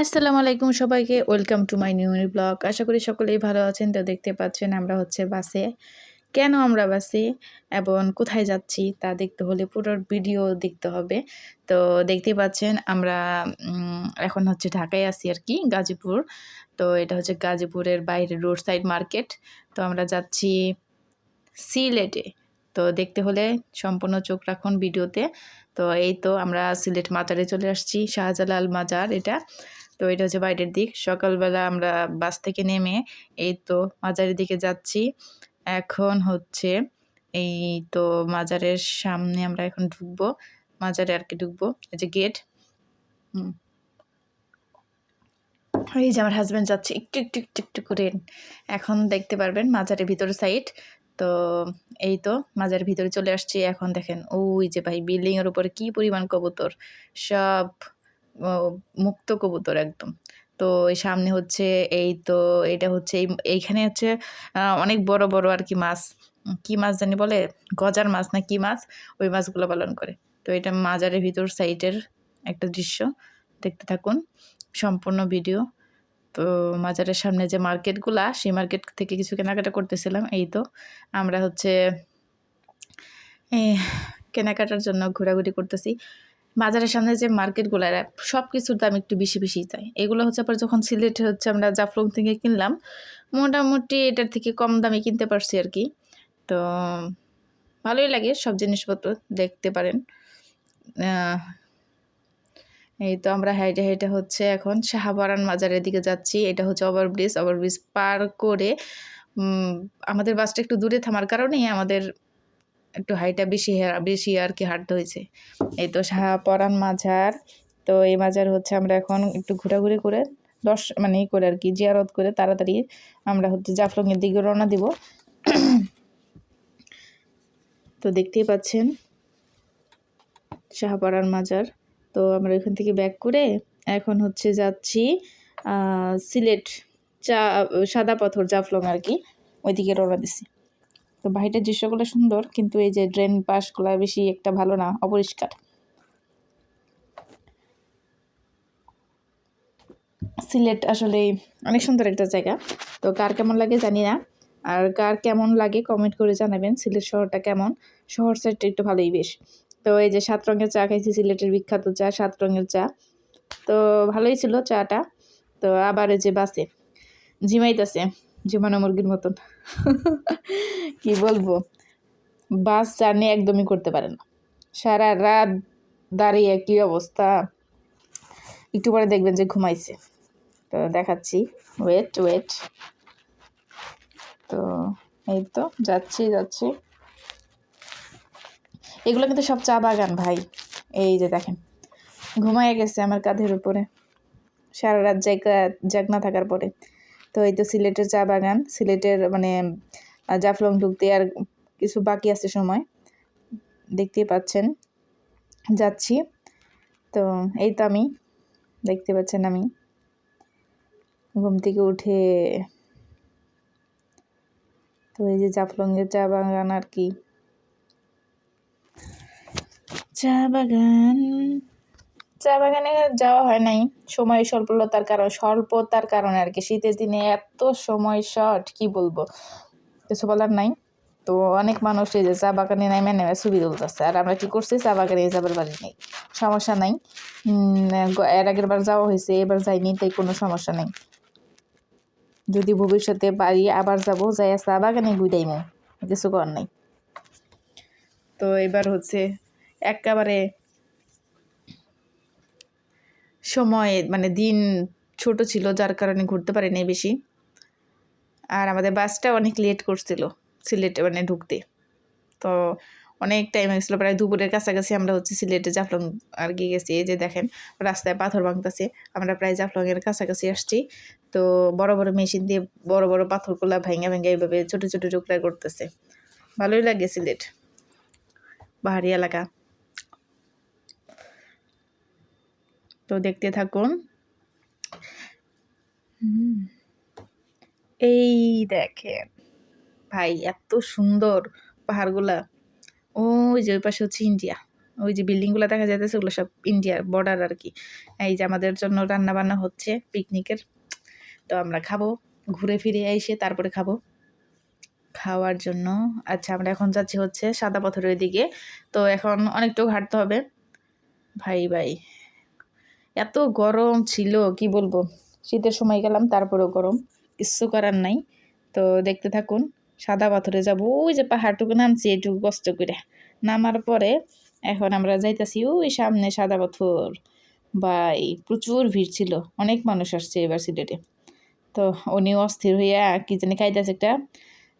আসসালামু আলাইকুম সবাইকে, welcome to my new blog. আশা করি সকলেই ভালো আছেন, তো দেখতে পাচ্ছেন আমরা হচ্ছে বাসে। কেন আমরা বাসে এবং কোথায় যাচ্ছি তা দেখতে হলে পুরো ভিডিও দেখতে হবে। তো দেখতে পাচ্ছেন আমরা এখন হচ্ছে ঢাকায় আছি আর কি, গাজীপুর। তো এটা হচ্ছে গাজীপুরের বাইরে রোড সাইড মার্কেট। তো আমরা যাচ্ছি সিলেটে। তো দেখতে হলে সম্পূর্ণ চোখ রাখুন ভিডিওতে। তো এই তো আমরা সিলেট মাজারে চলে আসছি, শাহজালাল মাজার এটা। তো এটা হচ্ছে বাইরের দিক। সকালবেলা আমরা বাস থেকে নেমে এই তো মাজারের দিকে যাচ্ছি। এখন হচ্ছে এই তো মাজারের সামনে আমরা এখন ঢুকবো। মাজারে আর কি ঢুকবো। এই যে গেট। হুম। এই যে আমার হাজব্যান্ড যাচ্ছে। একটু একটু একটু একটু করে এখন দেখতে পারবেন মাজারের ভিতরে সাইড তো এই তো মাজারের ভিতরে চলে আসছি। এখন দেখেন ওই যে ভাই বিল্ডিং এর উপরে কি পরিমাণ কবুতর। সব মুক্ত কবুতর একদম। তো এই সামনে হচ্ছে এই তো, এটা হচ্ছে এই, এইখানে হচ্ছে অনেক বড় বড় আর কি মাছ। কি মাছ জানি বলে? গজার মাছ না কি মাছ? ওই মাছগুলো পালন করে। তো এটা মাজারের ভিতর সাইডের একটা দৃশ্য। দেখতে থাকুন, সম্পূর্ণ ভিডিও। তো মাজারের সামনে যে মার্কেটগুলা, সেই মার্কেট থেকে কিছু কেনাকাটা করতেছিলাম, এই তো। আমরা হচ্ছে কেনাকাটার জন্য ঘোরাঘুরি করতেছি। বাজারের সামনে যে মার্কেটগুলো সব কিছুর দাম একটু বেশি বেশি চাই এগুলো হচ্ছে আবার যখন সিলেটে হচ্ছে আমরা জাফলং থেকে কিনলাম, মোটামুটি এটার থেকে কম দামে কিনতে পারছি আর কি। তো ভালোই লাগে সব জিনিসপত্র দেখতে পারেন। এই তো আমরা হাইটে হাইটে হচ্ছে এখন শাহবারান মাজারের দিকে যাচ্ছি। এটা হচ্ছে ওভারব্রিজ ওভারব্রিজ পার করে আমাদের বাসটা একটু দূরে থামার কারণেই আমাদের একটু হাইটা বেশি বেশি আর কি হাঁটতে হয়েছে। এই তো শাহপরান মাজার তো এই মাজার হচ্ছে আমরা এখন একটু ঘোরাঘুরি করে দশ মানে ই করে আর কি, জিয়ারত করে তাড়াতাড়ি আমরা হচ্ছে জাফলংয়ের দিকে রওনা দিব। তো দেখতেই পাচ্ছেন শাহপাড়ার মাজার তো আমরা ওইখান থেকে ব্যাক করে এখন হচ্ছে যাচ্ছি সিলেট চা, সাদা পাথর জাফলং আর কি, ওইদিকে রওনা দিছি। তো বাহিরের দৃশ্যগুলো সুন্দর, কিন্তু এই যে ড্রেন পাশগুলো বেশি একটা ভালো না, অপরিষ্কার। সিলেট আসলে অনেক সুন্দর একটা জায়গা, তো কার কেমন লাগে জানি না। আর কার কেমন লাগে কমেন্ট করে জানাবেন, সিলেট শহরটা কেমন? শহর সাইডটা একটু ভালোই বেশ। তো এই যে সাত রঙের চা খাইছি, সিলেটের বিখ্যাত চা, সাত রঙের চা। তো ভালোই ছিল চাটা। তো আবার এই যে বাসে, ঝিমাইতেছে। ঝিমানো মুরগির মতন। কি বলব? বাস জার্নি একদমই করতে পারে না। সারা রাত দাঁড়িয়ে কি অবস্থা? একটু পরে দেখবেন যে ঘুমাইছে। তো দেখাচ্ছি। ওয়েট ওয়েট তো এই তো, যাচ্ছি যাচ্ছি। এগুলো কিন্তু সব চা বাগান ভাই। এই যে দেখেন ঘুমায় গেছে আমার কাঁধের উপরে। সারা রাত জায়গা জাগনা থাকার পরে। তো এই তো সিলেটের চা বাগান, সিলেটের মানে জাফলং ঢুকতে আর কিছু বাকি আছে সময়। দেখতেই পাচ্ছেন, যাচ্ছি। তো এই তো আমি, দেখতে পাচ্ছেন আমি। ঘুম থেকে উঠে তো এই যে জাফলংয়ের চা বাগান আর কি। চা বাগান চা বাগানে যাওয়া হয় নাই। সময় স্বল্পতার কারণ স্বল্পতার কারণে আর কি। শীতের দিনে এত সময় শর্ট কি বলব? কিছু বলার নাই। তো অনেক মানুষ এই যে চা বাগানে নেমে নেমে ছবি তুলতেছে। আর আমরা কি করছি? চা বাগানে যাবার বাড়ি নেই। সমস্যা নাই। এর আগের বার যাওয়া হয়েছে, এবার যাইনি, তাই কোনো সমস্যা নেই। যদি ভবিষ্যতে পারি আবার যাব যাই চা বাগানে গুইডাইমো। কিছু করার নাই। তো এবার হচ্ছে একেবারে সময় মানে দিন ছোট ছিল, যার কারণে ঘুরতে পারিনি বেশি। আর আমাদের বাসটা অনেক লেট করছিল, সিলেটে মানে ঢুকতে। তো অনেক টাইম হয়েছিল, প্রায় দুপুরের কাছাকাছি আমরা হচ্ছে সিলেটে জাফলং আর কি গেছি, এই যে দেখেন, রাস্তায় পাথর ভাঙতেছে, আমরা প্রায় জাফলংয়ের কাছাকাছি আসছি। তো বড় বড় মেশিন দিয়ে বড় বড় পাথরগুলা ভেঙে ভেঙে এইভাবে ছোট ছোট টুকরা করতেছে। ভালোই লাগে সিলেট, পাহাড়ি এলাকা। তো দেখতে থাকুন। এই দেখেন, ভাই এত সুন্দর পাহাড়গুলা। ওই যে ওই পাশে হচ্ছে ইন্ডিয়া। ওই যে বিল্ডিংগুলো দেখা যাইতেছে, ওগুলো সব ইন্ডিয়ার বর্ডার আর কি। এই যে আমাদের জন্য রান্না বান্না হচ্ছে পিকনিকের তো আমরা খাব, ঘুরে ফিরে এসে তারপরে খাব। খাওয়ার জন্য। আচ্ছা আমরা এখন যাচ্ছি হচ্ছে সাদা পাথরের দিকে। তো এখন অনেকটাও ঘাটতে হবে। ভাই ভাই। এত গরম ছিল, কি বলব? শীতের সময় গেলাম, তারপরেও গরম। কিচ্ছু করার নাই। তো দেখতে থাকুন, সাদা পাথরে যাব। ওই যে পাহাড়টুকু নামছি এটুকু কষ্ট করে নামার পরে এখন আমরা যাইতাছি ওই সামনে সাদা পাথর। ভাই প্রচুর ভিড় ছিল। অনেক মানুষ আসছে এবার সিলেটে। তো উনি অস্থির হইয়া কি জানি খাইতেছে একটা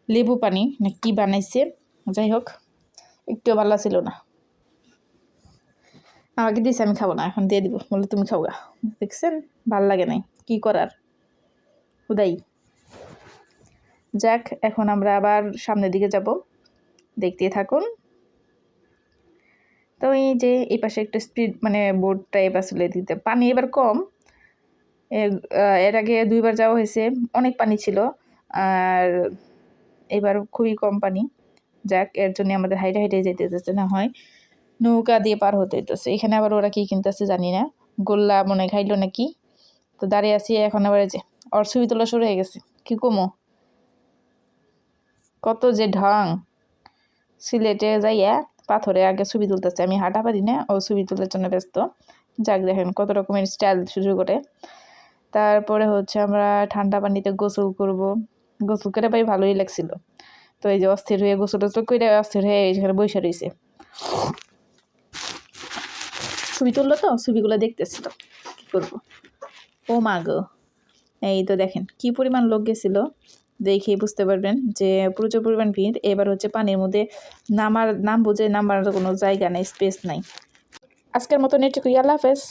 লেবু পানি, না কি বানাইছে, যাই হোক, একটু ভালো ছিল না। আমাকে দিয়েছে আমি খাব না, এখন দিয়ে দিব। বলে তুমি খাও গা দেখছেন, ভালো লাগে নাই। কি করার? উদাই। যাক, এখন আমরা আবার সামনের দিকে যাব। দেখতে থাকুন। তো এই যে, এই পাশে একটা স্পিড মানে বোট টাইপ আসলে দিতে। পানি এবার কম। এর আগে দুইবার যাওয়া হয়েছে। অনেক পানি ছিল। আর এবার খুবই কম পানি। যাক, এর জন্য আমাদের হাইটে হাইটে যেতে যেতে না হয়। নৌকা দিয়ে পার হতে হইতেছে। এখানে আবার ওরা কি কিনতেছে জানি না। গোল্লা মনে খাইলো নাকি? তো দাঁড়িয়ে আছি, এখন আবার যে ওর ছবি তোলা শুরু হয়ে গেছে। কি কমো? কত যে ঢং। সিলেটে যাইয়া পাথরে আগে ছবি তুলতেছে। আমি হাঁটা পারি না, ও ছবি তোলার জন্য ব্যস্ত। যাক দেখেন, কত রকমের স্টাইল শুরু করে তারপরে হচ্ছে আমরা ঠান্ডা পানিতে গোসল করব। গোসল করে ভাই ভালোই লাগছিল। তো এই যে অস্থির হয়ে গোসল টোসল করে অস্থির হয়ে এখানে বসে রয়েছে ছবি তুললো তো, ছবিগুলো দেখতেছিল কি করব? ও মা গো, এই তো দেখেন কি পরিমাণ লোক গেছিল, দেখেই বুঝতে পারবেন যে প্রচুর পরিমাণ ভিড়, এবার হচ্ছে পানির মধ্যে নামার নাম বুঝে নামার কোনো জায়গা নেই স্পেস নাই। আজকের মতো নেটুকুই আল্লাহ হাফেজ।